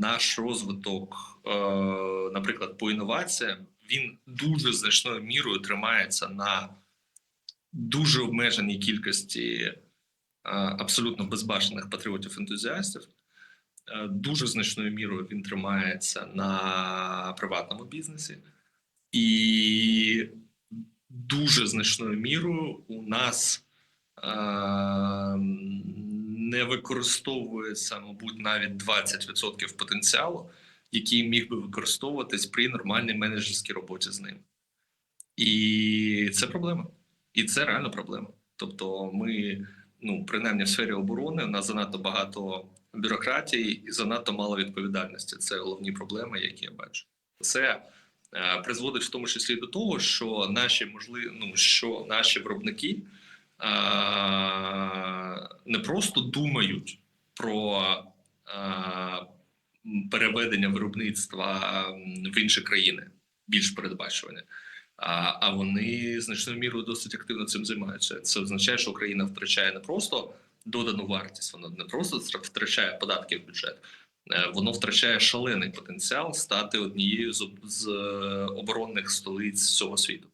наш розвиток, е, наприклад, по інноваціям, він дуже значною мірою тримається на дуже обмеженій кількості е, абсолютно безбашених патріотів-ентузіастів. Е, Дуже значною мірою він тримається на приватному бізнесі, і дуже значною мірою у нас е, не використовується, мабуть, навіть 20% потенціалу, який міг би використовуватись при нормальній менеджерській роботі з ним. І це проблема. І це реально проблема. Тобто, ми, ну, принаймні в сфері оборони, у нас занадто багато бюрократії і занадто мало відповідальності. Це головні проблеми, які я бачу. Це е, призводить в тому числі до того, що наші можливі, ну що наші виробники е, не просто думають про е, переведення виробництва в інші країни, більш передбачувані. А, а вони значною мірою досить активно цим займаються. Це означає, що Україна втрачає не просто додану вартість, вона не просто втрачає податки в бюджет, е, воно втрачає шалений потенціал стати однією з, е, оборонних столиць всього світу.